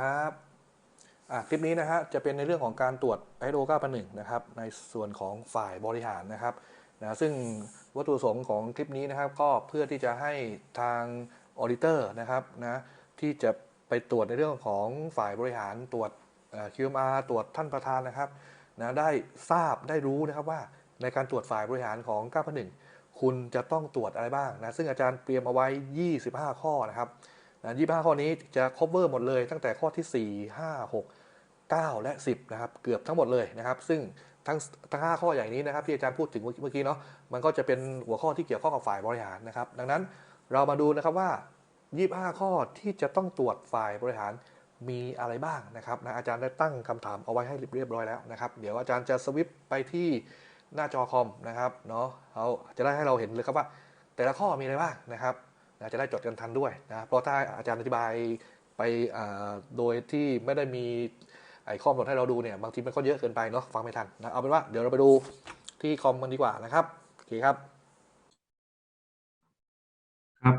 ครับคลิปนี้นะฮะจะเป็นในเรื่องของการตรวจ ISO 9001นะครับในส่วนของฝ่ายบริหารนะครับนะซึ่งวัตถุประสงค์ของคลิปนี้นะครับก็เพื่อที่จะให้ทางออดิเตอร์นะครับนะที่จะไปตรวจในเรื่องของฝ่ายบริหารตรวจ QMR ตรวจท่านประธานนะครับนะได้ทราบได้รู้นะครับว่าในการตรวจฝ่ายบริหารของ9001คุณจะต้องตรวจอะไรบ้างนะซึ่งอาจารย์เตรียมเอาไว้ 25 ข้อนะครับ นะ25ข้อนี้จะ cover หมดเลย ตั้งแต่ข้อที่ 4 5 6 9 และ 10 นะครับ เกือบทั้งหมดเลยนะครับ ซึ่งทั้งทั้ง 5 ข้ออย่างนี้นะครับที่อาจารย์พูดถึงเมื่อกี้เนาะ มันก็จะเป็นหัวข้อที่เกี่ยวข้องกับฝ่ายบริหารนะครับ ดังนั้นเรามาดูนะครับว่า 25 ข้อที่จะต้องตรวจฝ่ายบริหารมีอะไรบ้างนะครับนะอาจารย์ได้ตั้งคำถามเอาไว้ให้เรียบร้อยแล้วนะครับ เดี๋ยวอาจารย์จะสวิปไปที่หน้าจอคอมนะครับเนาะเขาจะได้ให้เราเห็นเลยครับว่า แต่ละข้อมีอะไรบ้างนะครับ นะจะได้จดกันทันด้วยนะเพราะถ้าอาจารย์อธิบายไปโดยที่ไม่ได้มีไอ้ข้อกำหนดให้เราดูเนี่ยบางทีมันก็เยอะเกินไปเนาะฟังไม่ทันนะเอาเป็นว่าเดี๋ยวเราไปดูที่คอมกันดีกว่านะครับโอเคครับ ครับ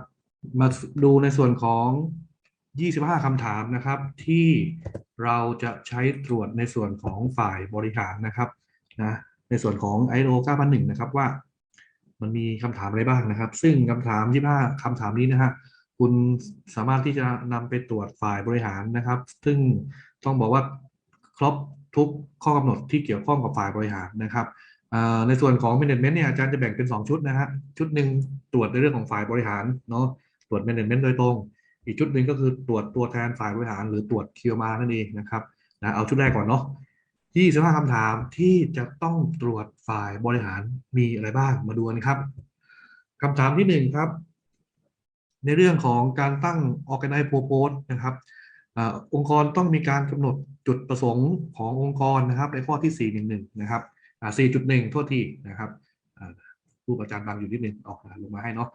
มาดูในส่วนของ 25คำถามนะครับ ที่เราจะใช้ตรวจในส่วนของฝ่ายบริหารนะครับนะในส่วนของ ISO 9001 นะครับว่า มันมีคำถามอะไรบ้างนะครับ ซึ่งคำถาม25คำถามนี้นะฮะคุณสามารถที่จะนำไปตรวจฝ่ายบริหารนะครับ ซึ่งต้องบอกว่าครบทุกข้อกำหนดที่เกี่ยวข้องกับฝ่ายบริหารนะครับในส่วนของ management เนี่ยอาจารย์จะแบ่งเป็น 2 ชุดนะฮะชุดหนึ่งตรวจในเรื่องของฝ่ายบริหารเนาะตรวจ management โดยตรง อีกชุดหนึ่งก็คือตรวจตัวแทนฝ่ายบริหาร หรือตรวจ QMR นั่นเองนะครับนะเอาชุดแรกก่อนเนาะ 25คำถามที่จะต้องตรวจฝ่ายบริหารมีอะไรบ้างมาดูกันครับคำถามที่หนึ่งครับ ในเรื่องของการตั้ง organize purpose นะครับอองค์กรต้องมีการกำหนดจุดประสงค์ขององค์กรนะครับ ในข้อที่ 411 นะครับอ่า4.1 โทษทีนะครับรูปอาจารย์บังอยู่นิดนึงออกลงมาให้เนาะ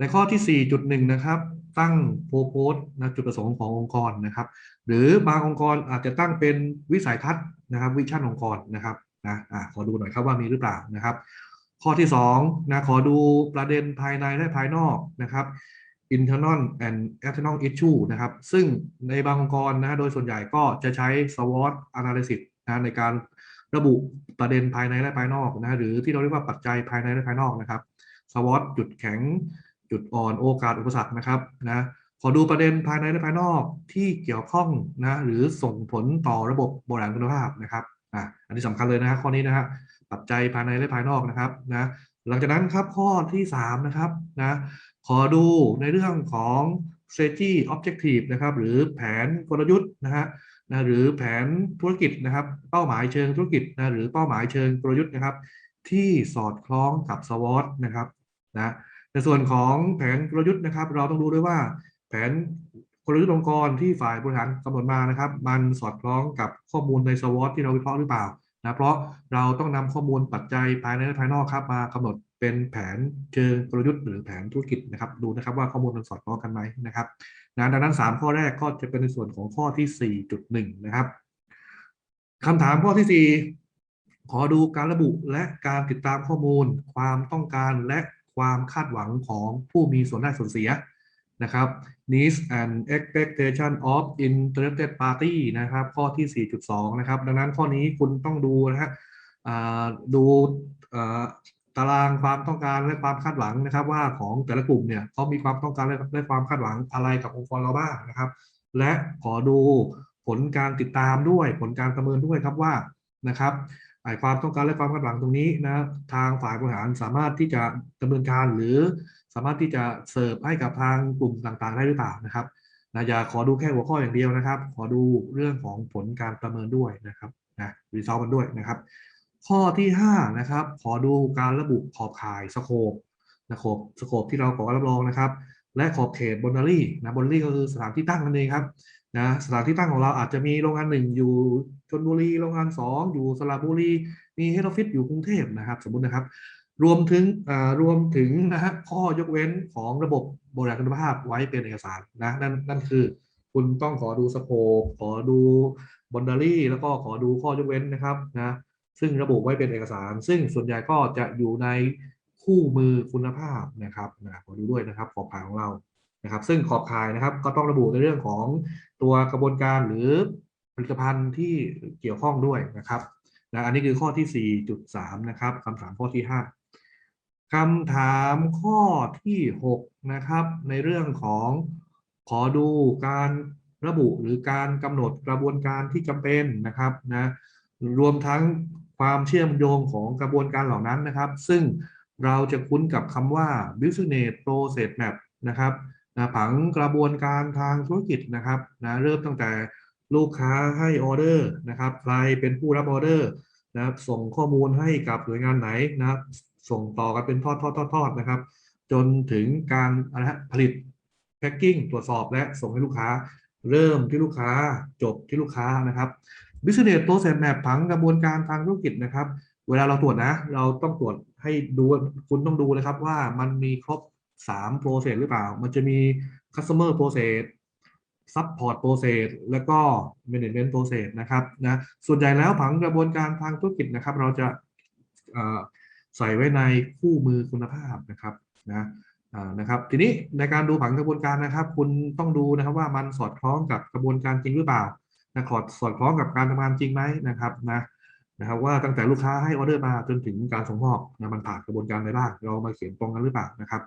ในข้อที่ 4.1 นะครับ ตั้งโพโพสนะจุดประสงค์ขององค์กรนะครับ หรือบางองค์กรอาจจะตั้งเป็นวิสัยทัศน์นะครับวิชั่นองค์กรนะครับนะอ่าขอดูหน่อยครับว่ามีหรือเปล่านะครับ ข้อที่2นะขอดูประเด็นภายในและภายนอกนะครับ internal and external issue นะครับ ซึ่งในบางองค์กรนะโดยส่วนใหญ่ก็จะใช้ SWOT analysis นะในการระบุประเด็นภายในและภายนอกนะหรือที่เราเรียกว่าปัจจัยภายในและภายนอกนะครับ SWOT จุดแข็ง จุดอ่อนโอกาสอุปสรรคนะครับนะขอดูประเด็นภายในและภายนอกที่เกี่ยวข้องนะหรือส่งผลต่อระบบบริหารคุณภาพนะครับอะอันนี้สำคัญเลยนะฮะข้อนี้นะฮะปัจจัยภายในและภายนอกนะครับนะหลังจากนั้นครับข้อที่ 3 นะครับนะขอดูในเรื่องของ strategy objective นะครับหรือแผนกลยุทธ์นะฮะนะหรือแผนธุรกิจนะครับ เป้าหมายเชิงธุรกิจนะหรือเป้าหมายเชิงกลยุทธ์นะครับ ที่สอดคล้องกับ SWOT นะครับนะ ในส่วนของแผนกลยุทธ์นะครับ เราต้องดูด้วยว่า แผนกลยุทธ์องค์กรที่ฝ่ายบริหารกำหนดมานะครับ มันสอดคล้องกับข้อมูลในสวอตที่เราวิเคราะห์หรือเปล่านะเพราะเราต้องนำข้อมูลปัจจัยภายในและภายนอกครับ มากำหนดเป็นแผนเชิงกลยุทธ์หรือแผนธุรกิจนะครับ ดูนะครับว่าข้อมูลมันสอดคล้องกันไหมนะครับนะดังนั้น 3 ข้อแรกก็จะเป็นในส่วนของข้อที่ 4.1 นะครับคำถามข้อที่ 4 ขอดูการระบุและการติดตามข้อมูล ความต้องการและ ความคาดหวังของผู้มีส่วนได้ส่วนเสียนะครับ needs and expectation of interested party นะครับ ข้อที่ 4.2 นะครับ ดังนั้นข้อนี้คุณต้องดูนะฮะดูตารางความต้องการและความคาดหวังนะครับ ว่าของแต่ละกลุ่มเนี่ยเขามีความต้องการและความคาดหวังอะไรกับองค์กรเราบ้างนะครับ และขอดูผลการติดตามด้วย ผลการประเมินด้วยครับว่านะครับ ความต้องการและความคาดหวังตรงนี้นะทางฝ่ายบริหารสามารถที่จะดำเนินการหรือสามารถที่จะเสิร์ฟให้กับทางกลุ่มต่างๆ ได้หรือเปล่านะครับนะอย่าขอดูแค่หัวข้ออย่างเดียวนะครับ ขอดูเรื่องของผลการประเมินด้วยนะครับนะรีซอลมันด้วยนะครับ ข้อที่5นะครับ ขอดูการระบุขอบข่ายสโคปนะครับสโคปที่เราขอรับรองนะครับ และขอบเขตบนดารี่นะบนดารี่ก็คือสถานที่ตั้งนั่นเองครับ นะสถานที่ตั้งของเราอาจจะมีโรงงานหนึ่งอยู่ชลบุรีโรงงานสองอยู่สระบุรีมีเฮดออฟฟิศอยู่กรุงเทพนะครับ สมมุตินะครับ รวมถึงรวมถึงนะฮะข้อยกเว้นของระบบบริหารคุณภาพไว้เป็นเอกสารนะนั่นนั่นคือคุณต้องขอดูสโคปขอดูบอนดารี่แล้วก็ขอดูข้อยกเว้นนะครับนะซึ่งระบุไว้เป็นเอกสาร ซึ่งส่วนใหญ่ก็จะอยู่ในคู่มือคุณภาพนะครับนะขอดูด้วยนะครับขอบข่ายของเรา นะครับซึ่งขอบข่ายนะครับก็ต้องระบุในเรื่องของตัวกระบวนการหรือผลิตภัณฑ์ที่เกี่ยวข้องด้วยนะครับนะอันนี้คือข้อที่ 4.3 นะครับคำถามข้อที่ 5คำถามข้อที่ 6 นะครับ ในเรื่องของขอดูการระบุหรือการกำหนดกระบวนการที่จำเป็นนะครับนะรวมทั้งความเชื่อมโยงของกระบวนการเหล่านั้นนะครับ ซึ่งเราจะคุ้นกับคำว่า business process map นะครับ นะผังกระบวนการทางธุรกิจนะครับนะเริ่มตั้งแต่ลูกค้าให้ออเดอร์นะครับใครเป็นผู้รับออเดอร์นะครับส่งข้อมูลให้กับหน่วยงานไหนนะส่งต่อกันเป็นทอดทอดทอดทอดนะครับ จนถึงการอะไรฮะผลิตแพ็กกิ้งตรวจสอบและส่งให้ลูกค้า เริ่มที่ลูกค้าจบที่ลูกค้านะครับ Business Process Map ผังกระบวนการทางธุรกิจนะครับ เวลาเราตรวจนะ เราต้องตรวจให้ดูคุณต้องดูนะครับว่ามันมีครบ 3 process หรือเปล่า มันจะมี customer process support process แล้วก็ management process นะครับนะส่วนใหญ่แล้วผังกระบวนการทางธุรกิจนะครับ เราจะใส่ไว้ในคู่มือคุณภาพนะครับนะนะครับทีนี้ในการดูผังกระบวนการนะครับ คุณต้องดูนะครับว่ามันสอดคล้องกับกระบวนการจริงหรือเปล่านะขอสอดคล้องกับการทำงานจริงไหมนะครับนะนะครับว่าตั้งแต่ลูกค้าให้ออเดอร์มาจนถึงการส่งมอบนะมันผ่านกระบวนการอะไรบ้างเรามาเขียนตรงกันหรือเปล่านะครับ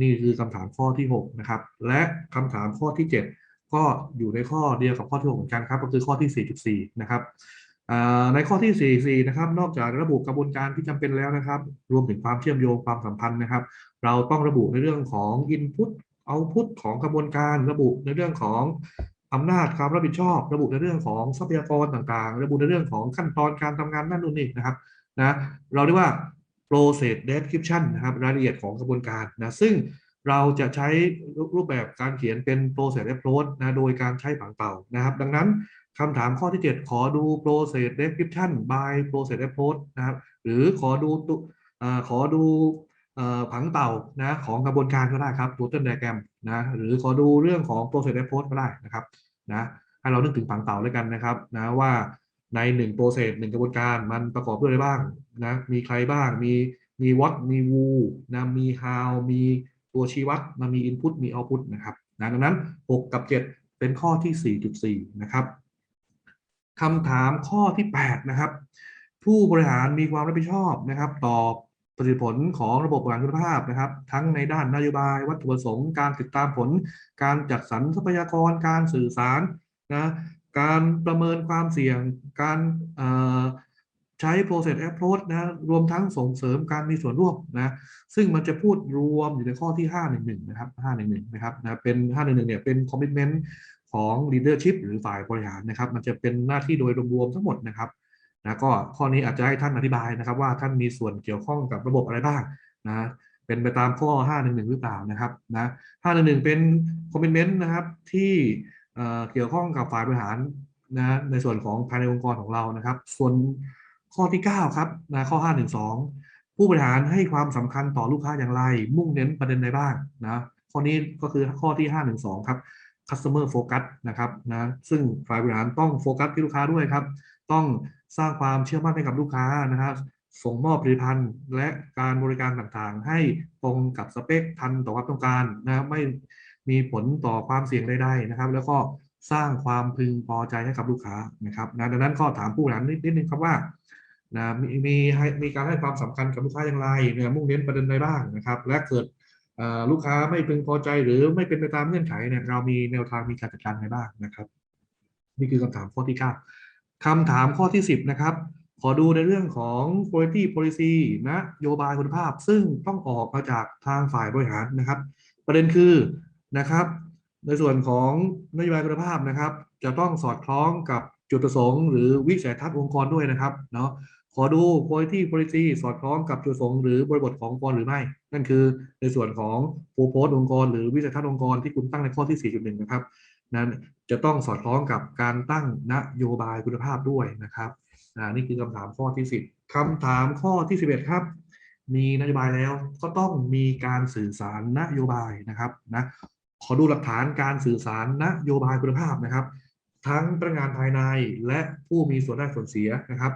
นี่คือคำถามข้อที่6นะครับ และคำถามข้อที่ 7 ก็อยู่ในข้อเดียวกับข้อที่6เหมือนกันครับ ก็คือข้อที่ 4.4 นะครับในข้อที่ 4.4 นะครับ นอกจากระบุกระบวนการที่จำเป็นแล้วนะครับ รวมถึงความเชื่อมโยงความสัมพันธ์นะครับ เราต้องระบุในเรื่องของ input output ของกระบวนการระบุในเรื่องของอำนาจความรับผิดชอบ ระบุในเรื่องของทรัพยากรต่างๆ ระบุในเรื่องของขั้นตอนการทำงานนั่นนู่นนี่นะครับนะเราเรียกว่า process description นะครับรายละเอียดของกระบวนการนะซึ่งเราจะใช้รูปแบบการเขียนเป็น process approach นะโดยการใช้ผังเต่านะครับ ดังนั้นคำถามข้อที่ 7 ขอดู process description by process approach นะครับหรือขอดูตุอ่าขอดูผังเต่านะของกระบวนการก็ได้ครับ total diagram นะหรือขอดูเรื่องของ process approach ก็ได้นะครับนะให้เรานึกถึงผังเต่าด้วยกันนะครับนะว่า ในหนึ่งโปรเซสหนึ่งกระบวนการมันประกอบด้วยอะไรบ้างนะมีใครบ้างมีมี what มี who นะมี how มีตัวชี้วัดนมี input มี output นะครับนะดังนั้น 6 กับ 7 เป็นข้อที่ 4.4 นะครับคำถามข้อที่ 8 นะครับ ผู้บริหารมีความรับผิดชอบนะครับ ต่อประสิทธิผลของระบบบริหารคุณภาพนะครับ ทั้งในด้านนโยบาย วัตถุประสงค์ การติดตามผล การจัดสรรทรัพยากรการสื่อสารนะ การประเมินความเสี่ยง การใช้ process approach นะรวมทั้งส่งเสริมการมีส่วนร่วมนะซึ่งมันจะพูดรวมอยู่ในข้อที่ 511 นะครับ 511 นะครับนะเป็น 511 เนี่ยเป็น commitment ของ leadership หรือฝ่ายบริหารนะครับ มันจะเป็นหน้าที่โดยรวมทั้งหมดนะครับนะก็ข้อนี้อาจจะให้ท่านอธิบายนะครับ ว่าท่านมีส่วนเกี่ยวข้องกับระบบอะไรบ้างนะเป็นไปตามข้อ 511 หรือเปล่านะครับนะ511 เป็น commitment นะครับที่ เอ่อเกี่ยวข้องกับฝ่ายบริหารนะในส่วนของภายในองค์กรของเรานะครับ ส่วนข้อที่ 9 ครับนะข้อ 512 ผู้บริหารให้ความสำคัญต่อลูกค้าอย่างไร มุ่งเน้นประเด็นใดบ้างนะข้อนี้ก็คือข้อที่ 512 ครับ customer focus นะครับนะซึ่งฝ่ายบริหารต้องโฟกัสที่ลูกค้าด้วยครับ ต้องสร้างความเชื่อมั่นให้กับลูกค้านะครับส่งมอบผลิตภัณฑ์และการบริการต่างๆ ให้ตรงกับสเปคทันต่อความต้องการนะไม่ มีผลต่อความเสี่ยงใดๆนะครับ แล้วก็สร้างความพึงพอใจให้กับลูกค้านะครับนะดังนั้นก็ถามผู้บริหารนิดนิดนึงครับว่านะมีมีให้มีการให้ความสำคัญกับลูกค้าอย่างไรเนี่ยมุ่งเน้นประเด็นใดบ้างนะครับ และเกิดลูกค้าไม่พึงพอใจหรือไม่เป็นไปตามเงื่อนไขเนี่ยเรามีแนวทางมีการจัดการอะไรบ้างนะครับ นี่คือคำถามข้อที่ 9คำถามข้อที่ 10 นะครับ ขอดูในเรื่องของ quality policy นะโยบายคุณภาพ ซึ่งต้องออกมาจากทางฝ่ายบริหารนะครับ ประเด็นคือ นะครับ ในส่วนของนโยบายคุณภาพนะครับ จะต้องสอดคล้องกับจุดประสงค์ หรือวิสัยทัศน์องค์กรด้วยนะครับเนาะขอดู quality policy สอดคล้องกับจุดประสงค์หรือบริบทขององค์กรหรือไม่ นั่นคือในส่วนของ purpose องค์กร หรือวิสัยทัศน์องค์กรที่คุณตั้งในข้อที่ 4.1 นะครับนั้นจะต้องสอดคล้องกับการตั้งนโยบายคุณภาพด้วยนะครับอ่านี่คือคำถามข้อที่ 10คำถามข้อที่ 11 ครับ มีนโยบายแล้วก็ต้องมีการสื่อสารนโยบายนะครับนะ ขอดูหลักฐานการสื่อสารนโยบายคุณภาพนะครับ ทั้งพนักงานภายในและผู้มีส่วนได้ส่วนเสียนะครับ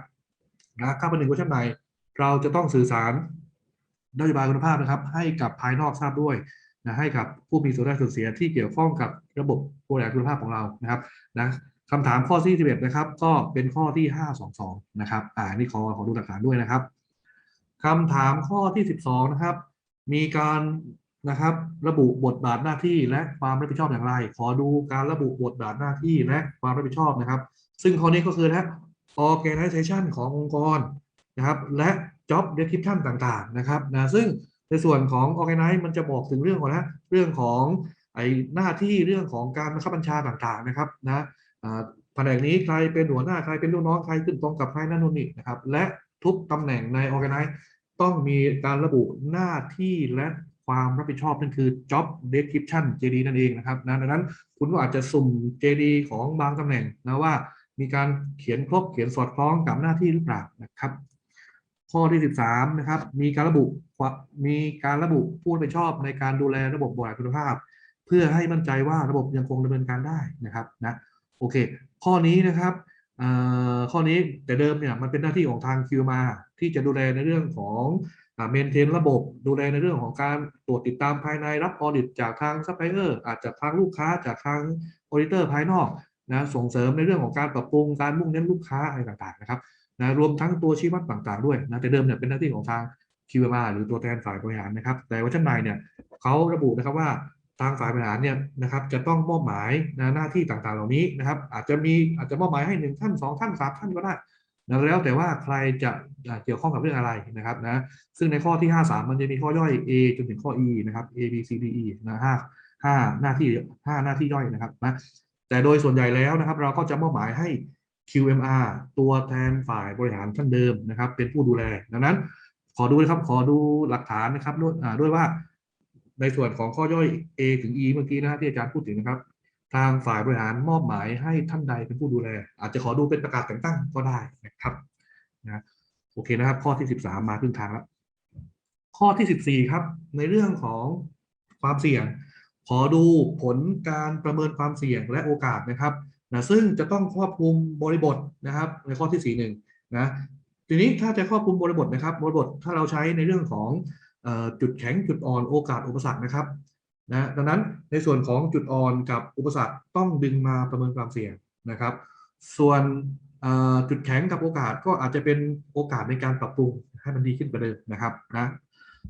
นะข้าพหนึ่งเวอร์ชันใหม่เราจะต้องสื่อสารนโยบายคุณภาพนะครับ ให้กับภายนอกทราบด้วยนะให้กับผู้มีส่วนได้ส่วนเสียที่เกี่ยวข้องกับระบบบริหารคุณภาพของเรานะครับนะคำถามข้อที่11นะครับ ก็เป็นข้อที่ 522 นะครับ อ่านี่ขอขอดูหลักฐานด้วยนะครับคำถามข้อที่ 12 นะครับ มีการ นะครับ ระบุบทบาทหน้าที่และความรับผิดชอบอย่างไร ขอดูการระบุบทบาทหน้าที่และความรับผิดชอบนะครับ ซึ่งข้อนี้ก็คือนะ organization ขององค์กรนะครับ และ job description ต่างๆนะครับนะซึ่งในส่วนของ organize มันจะบอกถึงเรื่องของนะเรื่องของไอ้หน้าที่เรื่องของการบังคับบัญชาต่างๆนะครับนะแผนกนี้ใครเป็นหัวหน้าใครเป็นลูกน้องใครขึ้นตรงกับใครนั่นนู่นนี่นะครับ และทุกตำแหน่งใน organize ต้องมีการระบุหน้าที่และ ความรับผิดชอบนั่นคือ job description JD นั่นเองนะครับนะดังนั้นคุณก็อาจจะสุ่ม JD ของบางตำแหน่งนะว่ามีการเขียนครบเขียนสอดคล้องกับหน้าที่หรือเปล่านะครับ ข้อที่ 13 นะครับ มีการระบุมีการระบุผู้รับผิดชอบในการดูแลระบบบริหารคุณภาพ เพื่อให้มั่นใจว่าระบบยังคงดำเนินการได้นะครับนะโอเค ข้อนี้นะครับข้อนี้แต่เดิมเนี่ยมันเป็นหน้าที่ของทาง Q มาที่จะดูแลในเรื่องของ เมนเทนระบบดูแลในเรื่องของการตรวจติดตามภายในรับออดิตจากทางซัพพลายเออร์อาจจากทางลูกค้าจากทางออดิเตอร์ภายนอกนะส่งเสริมในเรื่องของการปรับปรุงการมุ่งเน้นลูกค้าอะไรต่างๆนะครับนะรวมทั้งตัวชี้วัดต่างๆด้วยนะแต่เดิมเนี่ยเป็นหน้าที่ของทาง QMR หรือตัวแทนฝ่ายบริหารนะครับ แต่ว่าชั้นในเนี่ยเขาระบุนะครับว่าทางฝ่ายบริหารเนี่ยนะครับจะต้องมอบหมายนะหน้าที่ต่างๆ เหล่านี้นะครับ อาจจะมีอาจจะมอบหมายให้หนึ่งท่านสองท่านสามท่านก็ได้ แล้วแต่ว่าใครจะเกี่ยวข้องกับเรื่องอะไรนะครับนะซึ่งในข้อที่ 53 มันจะมีข้อย่อย A จนถึงข้อ E นะครับ A B C D E นะห้าห้าหน้าที่ห้าหน้าที่ย่อยนะครับนะแต่โดยส่วนใหญ่แล้วนะครับ เราก็จะมอบหมายให้ QMR ตัวแทนฝ่ายบริหารท่านเดิมนะครับ เป็นผู้ดูแล ดังนั้น ขอดูนะครับขอดูหลักฐานนะครับด้วยด้วยว่าในส่วนของข้อย่อย A ถึง E เมื่อกี้นะที่อาจารย์พูดถึงนะครับ ทางฝ่ายบริหารมอบหมายให้ท่านใดเป็นผู้ดูแล อาจจะขอดูเป็นประกาศแต่งตั้งก็ได้นะครับนะโอเคนะครับ ข้อที่ 13 มาครึ่งทางแล้วข้อที่ 14 ครับ ในเรื่องของความเสี่ยง ขอดูผลการประเมินความเสี่ยงและโอกาสนะครับนะซึ่งจะต้องครอบคลุมบริบทนะครับ ในข้อที่41นะทีนี้ถ้าจะครอบคลุมบริบทนะครับ บริบทถ้าเราใช้ในเรื่องของจุดแข็งจุดอ่อนโอกาสอุปสรรคนะครับ นะดังนั้นในส่วนของจุดอ่อนกับอุปสรรคต้องดึงมาประเมินความเสี่ยงนะครับ ส่วนจุดแข็งกับโอกาสก็อาจจะเป็นโอกาสในการปรับปรุงให้มันดีขึ้นกว่าเดิมนะครับนะ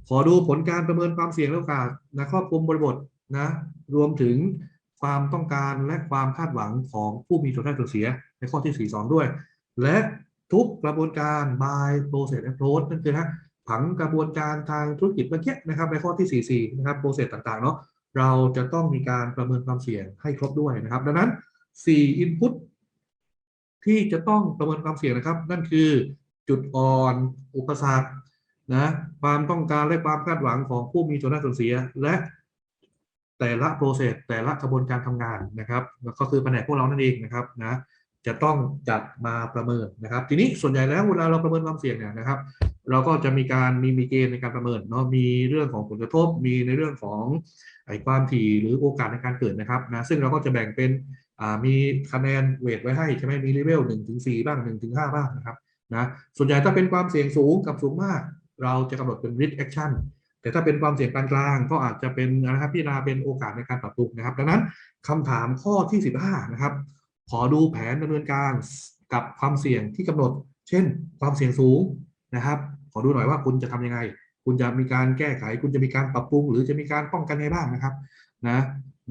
ขอดูผลการประเมินความเสี่ยงและโอกาสนะครอบคลุมบริบทนะรวมถึงความต้องการและความคาดหวังของผู้มีส่วนได้ส่วนเสียในข้อที่ 42 ด้วย และทุกกระบวนการ by process approach นั่นคือนะผังกระบวนการทางธุรกิจเมื่อกี้นะครับในข้อที่ 44 นะครับ process ต่างๆเนาะ เราจะต้องมีการประเมินความเสี่ยงให้ครบด้วยนะครับ ดังนั้น 4 input ที่จะต้องประเมินความเสี่ยงนะครับ นั่นคือจุดอ่อน อุปสรรคนะความต้องการและความคาดหวังของผู้มีส่วนได้ส่วนเสีย และแต่ละโปรเซสแต่ละกระบวนการทำงานนะครับก็คือแผนกพวกเรานั่นเองนะครับนะ จะต้องจัดมาประเมินนะครับ ทีนี้ส่วนใหญ่แล้วเวลาเราประเมินความเสี่ยงเนี่ยนะครับ เราก็จะมีการมีมีเกณฑ์ในการประเมินเนาะมีเรื่องของผลกระทบ มีในเรื่องของไอ้ความถี่หรือโอกาสในการเกิดนะครับนะซึ่งเราก็จะแบ่งเป็นอ่ามีคะแนนเวทไว้ให้ใช่ไหมมีเลเวลหนึ่งถึงสี่บ้างหนึ่งถึงห้าบ้างนะครับนะส่วนใหญ่ถ้าเป็นความเสี่ยงสูงกับสูงมาก เราจะกำหนดเป็น risk action แต่ถ้าเป็นความเสี่ยงปานกลางก็อาจจะเป็นนะครับพิจารณาเป็นโอกาสในการปรับปรุงนะครับ ดังนั้นคำถามข้อที่ 15 นะครับ ขอดูแผนดำเนินการกับความเสี่ยงที่กำหนด เช่น ความเสี่ยงสูงนะครับ ขอดูหน่อยว่าคุณจะทำยังไง คุณจะมีการแก้ไข คุณจะมีการปรับปรุง หรือจะมีการป้องกันยังไงบ้างนะครับนะ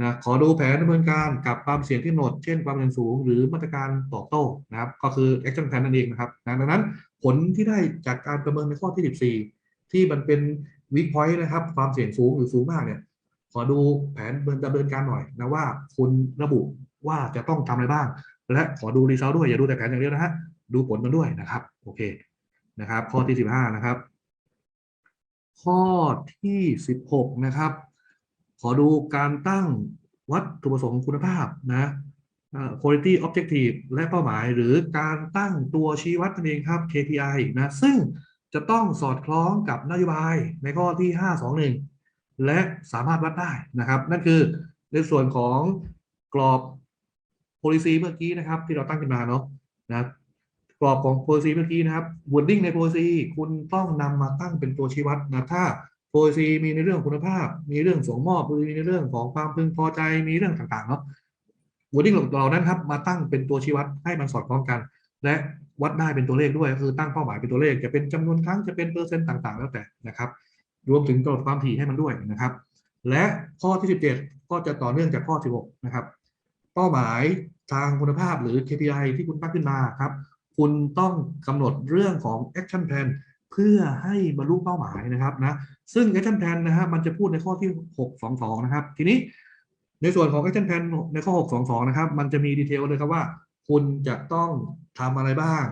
นะขอดูแผนดำเนินการกับความเสี่ยงที่กำหนด เช่น ความเสี่ยงสูง หรือมาตรการตอบโต้นะครับ ก็คือ action plan นั่นเองนะครับนะดังนั้นผลที่ได้จากการประเมินในข้อที่ 14 ที่มันเป็นวิกพอยต์นะครับ ความเสี่ยงสูงหรือสูงมากเนี่ยขอดูแผนดำเนินการหน่อยนะว่าคุณระบุ ว่าจะต้องทำอะไรบ้าง และขอดูรีเซลด้วยอย่าดูแต่แผนอย่างเดียวนะฮะดูผลมันด้วยนะครับ โอเคนะครับ ข้อที่15นะครับ ข้อที่16นะครับ ขอดูการตั้งวัตถุประสงค์คุณภาพนะ quality objective และเป้าหมาย หรือการตั้งตัวชี้วัดนั่นเองครับ KPI นะซึ่งจะต้องสอดคล้องกับนโยบายในข้อที่ 521 และสามารถวัดได้นะครับ นั่นคือในส่วนของกรอบ policy เมื่อกี้นะครับที่เราตั้งขึ้นมาเนาะนะกรอบของ policy เมื่อกี้นะครับ wording ใน policy คุณต้องนำมาตั้งเป็นตัวชี้วัดนะถ้า 4C มีในเรื่องคุณภาพ มีเรื่องส่งมอบมีในเรื่องของความพึงพอใจมีเรื่องต่างๆเนาะวอร์ดิ้งเหล่านั้นครับมาตั้งเป็นตัวชี้วัดให้มันสอดคล้องกัน และวัดได้เป็นตัวเลขด้วยคือตั้งเป้าหมายเป็นตัวเลขจะเป็นจำนวนครั้งจะเป็นเปอร์เซ็นต์ต่างๆ แล้วแต่นะครับรวมถึงกำหนดความถี่ให้มันด้วยนะครับ และข้อที่ 17 ก็จะต่อเนื่องจากข้อ 16 นะครับ เป้าหมายทางคุณภาพหรือ KPI ที่คุณตั้งขึ้นมาครับ คุณต้องกำหนดเรื่องของ action plan เพื่อให้บรรลุเป้าหมายนะครับนะซึ่ง action plan นะฮะมันจะพูดในข้อที่ 622 นะครับ ทีนี้ในส่วนของ action plan ในข้อ 622 นะครับ มันจะมีดีเทลเลยครับว่า คุณจะต้องทำอะไรบ้าง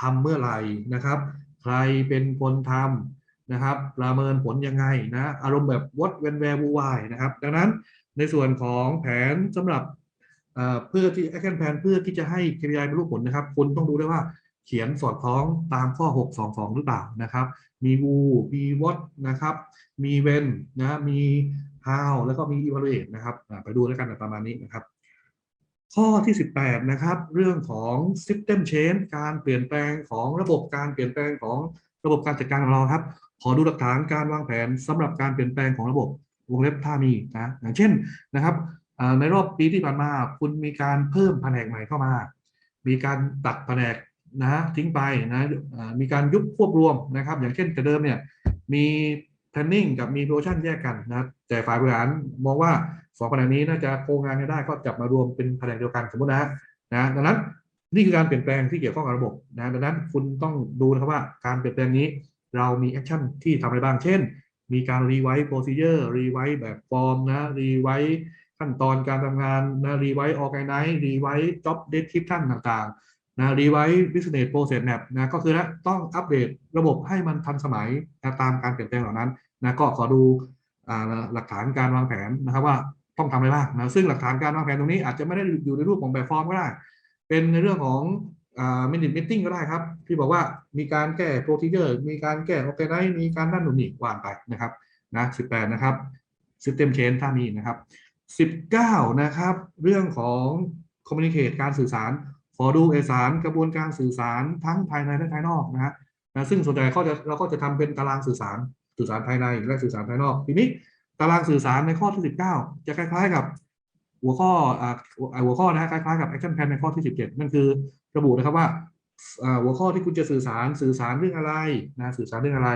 ทำเมื่อไหร่นะครับ ใครเป็นคนทำนะครับประเมินผลยังไงนะ อารมณ์แบบ what when where who why นะครับ ดังนั้นในส่วนของแผนสำหรับ เพื่อที่ action plan เพื่อที่จะให้ KPI บรรลุผลนะครับคุณต้องดูด้วยว่าเขียนสอดคล้องตามข้อ 622 หรือเปล่านะครับ มี who มี what นะครับ มี when นะ มี how แล้วก็มี evaluate นะครับไปดูแล้วกันประมาณนี้นะครับ ข้อที่ 18 นะครับ เรื่องของ system change การเปลี่ยนแปลงของระบบการเปลี่ยนแปลงของระบบการจัดการของเราครับ ขอดูหลักฐานการวางแผนสำหรับการเปลี่ยนแปลงของระบบวงเล็บถ้ามีนะอย่างเช่นนะครับ ในรอบปีที่ผ่านมาคุณมีการเพิ่มแผนกใหม่เข้ามา มีการตัดแผนกนะทิ้งไปนะมีการยุบควบรวมนะครับ อย่างเช่นแต่เดิมเนี่ยมี planning กับมี production แยกกันนะแต่ฝ่ายบริหารมองว่าสองแผนกนี้น่าจะโครงงานกันได้ก็จับมารวมเป็นแผนกเดียวกันสมมตินะฮะนะดังนั้นนี่คือการเปลี่ยนแปลงที่เกี่ยวข้องกับระบบนะดังนั้นคุณต้องดูนะครับว่าการเปลี่ยนแปลงนี้เรามีแอคชั่นที่ทำอะไรบ้างเช่น มีการรีไวซ์โปรซีเจอร์รีไวซ์แบบฟอร์มนะรีไวซ์ ขั้นตอนการทำงานนะรีไวซ์ออแกไนซ์รีไวซ์จ็อบเดสคริปชั่นต่างๆนะรีไวซ์บิสเนสโปรเซสแมปนะก็คือนะต้องอัปเดตระบบให้มันทันสมัยนะตามการเปลี่ยนแปลงเหล่านั้นนะก็ขอดูหลักฐานการวางแผนนะครับว่าต้องทำอะไรบ้างนะซึ่งหลักฐานการวางแผนตรงนี้อาจจะไม่ได้อยู่ในรูปของแบบฟอร์มก็ได้ เป็นในเรื่องของมินิมิทติ้งก็ได้ครับ ที่บอกว่ามีการแก้โปรซีเจอร์มีการแก้โอเคไนมีการนั่นหนุนนี่วางไปนะครับนะ18นะครับ System Change ถ้ามีนะครับ 19 นะครับ เรื่องของ Communicate การสื่อสาร ขอดูเอกสารกระบวนการสื่อสารทั้งภายในและภายนอกนะฮะนะซึ่งส่วนใหญ่ก็จะเราก็จะทำเป็นตารางสื่อสารสื่อสารภายในและสื่อสารภายนอก ทีนี้ตารางสื่อสารในข้อที่ 19 จะคล้าย ๆ กับหัวข้ออ่าหัวข้อนะฮะคล้ายๆกับ action plan ในข้อที่ 17 นั่นคือระบุนะครับว่าหัวข้อที่คุณจะสื่อสารสื่อสารเรื่องอะไรนะสื่อสารเรื่องอะไร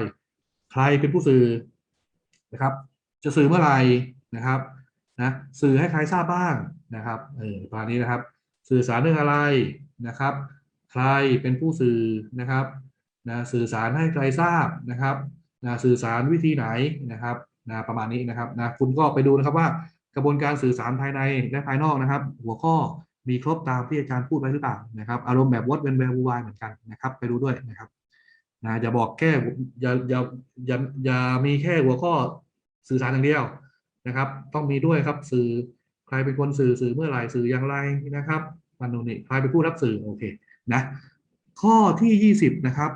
ใครเป็นผู้สื่อนะครับ จะสื่อเมื่อไหร่นะครับ นะสื่อให้ใครทราบบ้างนะครับเออประมาณนี้นะครับ สื่อสารเรื่องอะไรนะครับ ใครเป็นผู้สื่อนะครับนะสื่อสารให้ใครทราบนะครับนะสื่อสารวิธีไหนนะครับนะประมาณนี้นะครับนะคุณก็ไปดูนะครับว่ากระบวนการสื่อสารภายในและภายนอกนะครับ หัวข้อมีครบตามที่อาจารย์พูดไว้หรือเปล่านะครับอารมณ์แบบ what when where why เหมือนกันนะครับไปดูด้วยนะครับนะอย่าบอกแค่อย่าอย่าอย่าอย่ามีแค่หัวข้อสื่อสารอย่างเดียว นะครับ ต้องมีด้วยครับสื่อใครเป็นคนสื่อสื่อเมื่อไหร่สื่ออย่างไรนะครับมันนู่นนี่ใครเป็นผู้รับสื่อโอเคนะข้อที่ 20 นะครับ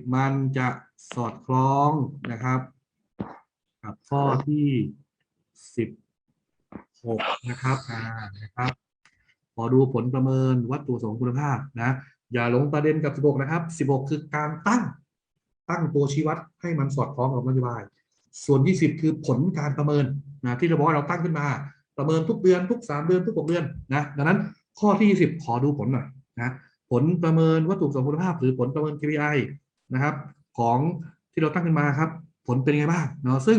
20 มันจะสอดคล้องนะครับกับข้อที่ 16 นะครับอ่านะครับขอดูผลประเมินวัตถุประสงค์คุณภาพนะอย่าหลงประเด็นกับ 16 นะครับ 16 คือการตั้งตั้งตัวชี้วัดให้มันสอดคล้องกับนโยบาย ส่วน 20 คือผลการประเมินนะที่เราบอกว่าเราตั้งขึ้นมา ประเมินทุกเดือนทุก 3 เดือนทุก 6 เดือนนะดังนั้นข้อที่ 20 ขอดูผลหน่อยนะผลประเมินวัตถุประสงค์คุณภาพ หรือผลประเมิน KPI นะครับ ของที่เราตั้งขึ้นมาครับ ผลเป็นยังไงบ้างเนาะซึ่ง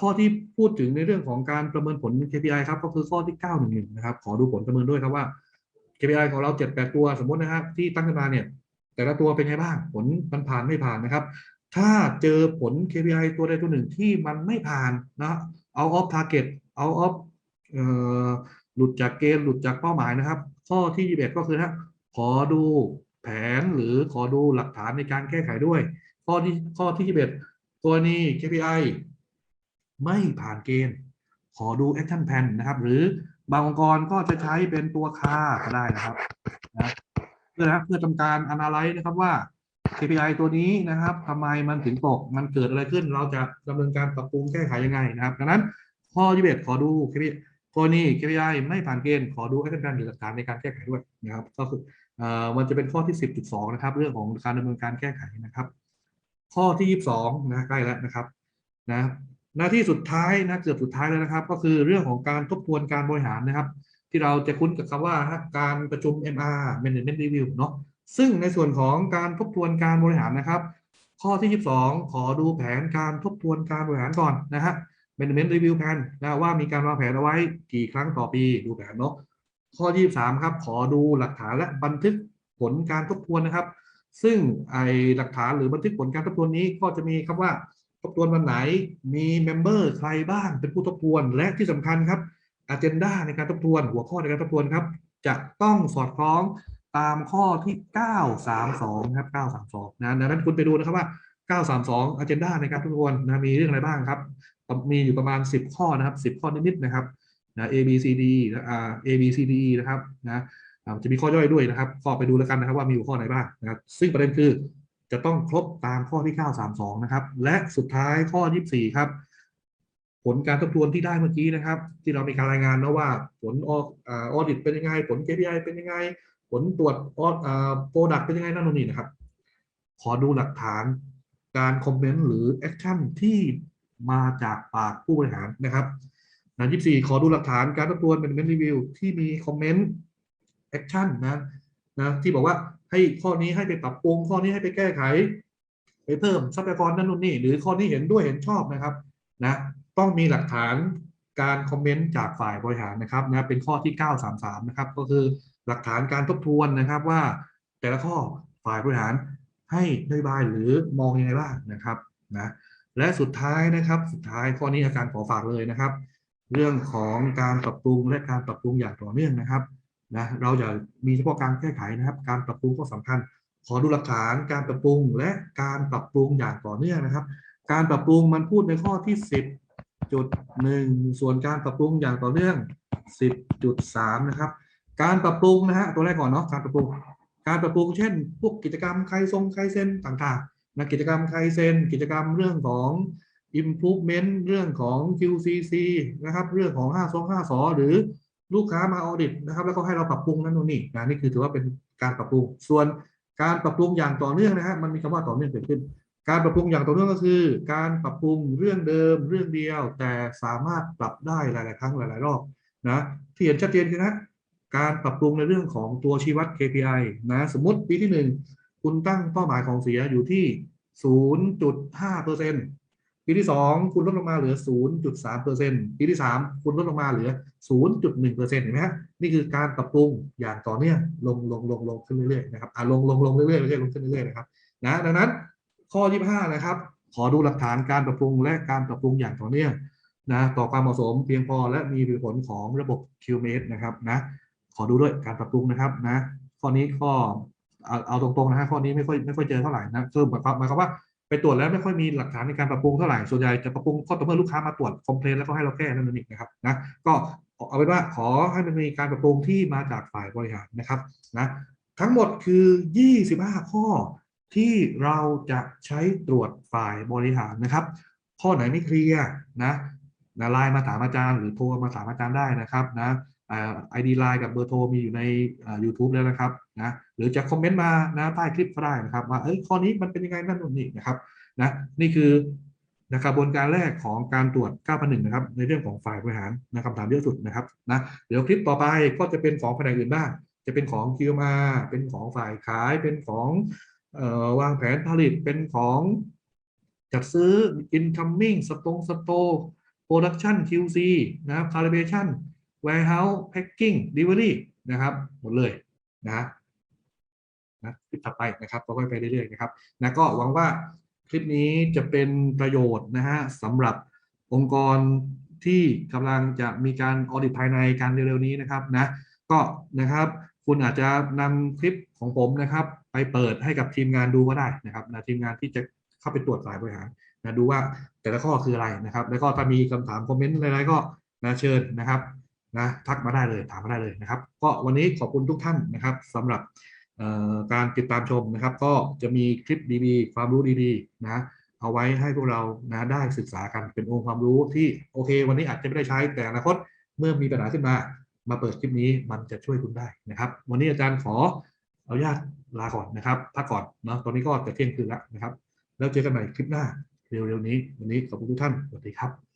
ข้อที่พูดถึงในเรื่องของการประเมินผล KPI ครับ ก็คือข้อที่ 911 นะครับ ขอดูผลประเมินด้วยครับว่า KPI ของเรา7-8ตัวสมมตินะครับที่ตั้งขึ้นมาเนี่ย แต่ละตัวเป็นไงบ้าง ผลมันผ่านไม่ผ่านนะครับ ถ้าเจอผล KPI ตัวใดตัวหนึ่งที่มันไม่ผ่านนะ out of target out of เอ่อหลุดจากเกณฑ์หลุดจากเป้าหมายนะครับ ข้อที่ 21 ก็คือนะขอดูแผนหรือขอดูหลักฐานในการแก้ไขด้วย ข้อที่ข้อที่ 21 ตัวนี้ KPI ไม่ผ่านเกณฑ์ ขอดู action plan นะครับ หรือบางองค์กรก็จะใช้เป็นตัวค่าก็ได้นะครับนะเพื่อนะเพื่อทำการ analyze นะครับว่า KPI ตัวนี้นะครับทำไมมันถึงตกมันเกิดอะไรขึ้น เราจะดำเนินการปรับปรุงแก้ไขยังไงนะครับดังนั้นข้อ21ขอดู KPI กรณี KPI ไม่ผ่านเกณฑ์ขอดู action plan หรือหลักฐานในการแก้ไขด้วยนะครับ ก็คือเอ่อมันจะเป็นข้อที่ 10.2 นะครับ เรื่องของการดำเนินการแก้ไขนะครับ ข้อที่ 22 นะใกล้แล้วนะครับนะหน้าที่สุดท้ายนะเกือบสุดท้ายแล้วนะครับ ก็คือเรื่องของการทบทวนการบริหารนะครับ ที่เราจะคุ้นกับคำว่าการประชุม MR Management Review เนาะ ซึ่งในส่วนของการทบทวนการบริหารนะครับ ข้อที่ 22 ขอดูแผนการทบทวนการบริหารก่อนนะฮะ Management Review Plan นะว่ามีการวางแผนเอาไว้กี่ครั้งต่อปีดูแผนเนาะข้อ 23 ครับ ขอดูหลักฐานและบันทึกผลการทบทวนนะครับ ซึ่งไอหลักฐานหรือบันทึกผลการทบทวนนี้ก็จะมีคำว่าทบทวนวันไหนมีเมมเบอร์ใครบ้างเป็นผู้ทบทวน และที่สำคัญครับอ g e n d a ในการทบทวน หัวข้อในการทบทวนครับจะต้องสอดคล้อง ตามข้อที่ 932ครับ932นะดังนั้นคุณไปดูนะครับว่า 932 agenda ในการทบทวนนะมีเรื่องอะไรบ้างครับ มีอยู่ประมาณ 10 ข้อนะครับ 10 ข้อนิดๆนะครับนะ A B C D นะ A B C D E นะครับนะจะมีข้อย่อยด้วยนะครับ ก็ไปดูแล้วกันนะครับว่ามีอยู่ข้อไหนบ้างนะครับ ซึ่งประเด็นคือจะต้องครบตามข้อที่ 932 นะครับ และสุดท้ายข้อ 24 ครับ ผลการทบทวนที่ได้เมื่อกี้นะครับ ที่เรามีการรายงานนะว่าผลอออดิตเป็นยังไง ผล KPI เป็นยังไง ผลตรวจออโปรดักเป็นยังไงนั่นนู่นนี่นะครับ ขอดูหลักฐานการคอมเมนต์หรือแอคชั่นที่มาจากปากผู้บริหารนะครับนะ24 ขอดูหลักฐานการทบทวน management review ที่มีคอมเมนต์แอคชั่นนะนะที่บอกว่าให้ข้อนี้ให้ไปปรับปรุงข้อนี้ให้ไปแก้ไข ไปเพิ่มทรัพยากรนั่นนู่นนี่ หรือข้อนี้เห็นด้วยเห็นชอบนะครับนะต้องมีหลักฐานการคอมเมนต์จากฝ่ายบริหารนะครับนะเป็นข้อที่ 933 นะครับ ก็คือ หลักฐานการทบทวนนะครับว่าแต่ละข้อฝ่ายบริหารให้นโยบายหรือมองยังไงบ้างนะครับนะและสุดท้ายนะครับสุดท้ายข้อนี้อาจารย์ขอฝากเลยนะครับ เรื่องของการปรับปรุงและการปรับปรุงอย่างต่อเนื่องนะครับนะเราจะมีเฉพาะการแก้ไขนะครับ การปรับปรุงก็สำคัญ ขอดูหลักฐานการปรับปรุงและการปรับปรุงอย่างต่อเนื่องนะครับ การปรับปรุงมันพูดในข้อที่ 10จุดหนึ่งส่วนการปรับปรุงอย่างต่อเนื่อง 10จุดสามนะครับ การปรับปรุงนะฮะตัวแรกก่อนเนาะการปรับปรุงการปรับปรุงเช่น พวกกิจกรรมใครทรงใครเซ็นต่างๆนะกิจกรรมใครเซ็นกิจกรรมเรื่องของ improvement เรื่องของ QCC นะครับ เรื่องของ5 2 5สอหรือลูกค้ามาออดิตนะครับ แล้วก็ให้เราปรับปรุงนั่นนู่นนี่นะนี่คือถือว่าเป็นการปรับปรุง ส่วนการปรับปรุงอย่างต่อเนื่องนะฮะมันมีคำว่าต่อเนื่องเกิดขึ้น การปรับปรุงอย่างต่อเนื่องก็คือ การปรับปรุงเรื่องเดิมเรื่องเดียว แต่สามารถปรับได้หลาย ๆ ครั้งหลาย ๆ รอบนะที่เห็นชัดเจนคือนะ การปรับปรุงในเรื่องของตัวชี้วัด KPI นะสมมติปีที่หนึ่งคุณตั้งเป้าหมายของเสียอยู่ที่ 0.5%ปีที่ 2 คุณลดลงมาเหลือ 0.3%ปีที่ 3 คุณลดลงมาเหลือ 0.1%เห็นไหมฮะนี่คือการปรับปรุงอย่างต่อเนื่องลงลงลงลงขึ้นเรื่อยๆนะครับอ่าลงลงลงเรื่อยๆไม่ใช่ลงขึ้นเรื่อยๆนะครับนะดังนั้นข้อ 25 นะครับ ขอดูหลักฐานการปรับปรุงและการปรับปรุงอย่างต่อเนื่องนะต่อความเหมาะสมเพียงพอและมีผลของระบบ QMate นะครับนะ อดูด้วยการปรับปรุงนะครับนะข้อนี้ข้อเอาเอาตรงๆนะฮะข้อนี้ไม่ค่อยไม่ค่อยเจอเท่าไหร่นะคือหมายความหมายความว่าไปตรวจแล้วไม่ค่อยมีหลักฐานในการปรับปรุงเท่าไหร่ส่วนใหญ่จะปรับปรุงข้อต่อเมื่อลูกค้ามาตรวจคอมเพลนแล้วก็ให้เราแก้นั่นเองนะครับนะก็เอาเป็นว่าขอให้มันมีการปรับปรุงที่มาจากฝ่ายบริหารนะครับนะทั้งหมดคือ 25 ข้อที่เราจะใช้ตรวจฝ่ายบริหารนะครับ ข้อไหนไม่เคลียร์นะนะไลน์มาถามอาจารย์หรือโทรมาถามอาจารย์ได้นะครับนะ ไอดีไลน์กับเบอร์โทรมีอยู่ในอ่า YouTube แล้วนะครับนะหรือจะคอมเมนต์มานะใต้คลิปก็ได้นะครับว่าเอ้ยข้อนี้มันเป็นยังไงนั่นนู่นนี่นะครับนะนี่คือนะกระบวนการแรกของการตรวจ9 1นะครับ ในเรื่องของฝ่ายบริหารนะคำถามเยอะสุดนะครับนะเดี๋ยวคลิปต่อไปก็จะเป็นของแผนกอื่นบ้าง จะเป็นของ QMR เป็นของฝ่ายขาย เป็นของออวางแผนผลิต เป็นของจัดซื้อ incoming สตงสโต production QC นะครับ calibration warehouse packing delivery นะครับหมดเลยนะฮะนะคลิปถัดไปนะครับก็ค่อยไปเรื่อยๆนะครับนะก็หวังว่าคลิปนี้จะเป็นประโยชน์นะฮะสำหรับองค์กรที่กำลังจะมีการออดิตภายในการเร็วๆนี้นะครับนะก็นะครับคุณอาจจะนำคลิปของผมนะครับ ไปเปิดให้กับทีมงานดูก็ได้นะครับนะทีมงานที่จะเข้าไปตรวจสายบริหารนะดูว่าแต่ละข้อคืออะไรนะครับ แล้วก็ถ้ามีคำถามคอมเมนต์อะไรๆก็นะเชิญนะครับ นะทักมาได้เลยถามมาได้เลยนะครับ ก็วันนี้ขอบคุณทุกท่านนะครับสำหรับการติดตามชมนะครับ ก็จะมีคลิปดีๆ ความรู้ดีๆนะเอาไว้ให้พวกเรานะได้ศึกษากันเป็นองค์ความรู้ที่โอเค วันนี้อาจจะไม่ได้ใช้แต่อนาคตเมื่อมีปัญหาขึ้นมา มาเปิดคลิปนี้มันจะช่วยคุณได้นะครับ วันนี้อาจารย์ขอเอนุญาตลาก่อนนะครับพักก่อนเนาะตอนนี้ก็จะเที่ยงคืนแล้วนะครับ แล้วเจอกันใหม่คลิปหน้าเร็วๆนี้ วันนี้ขอบคุณทุกท่านสวัสดีครับ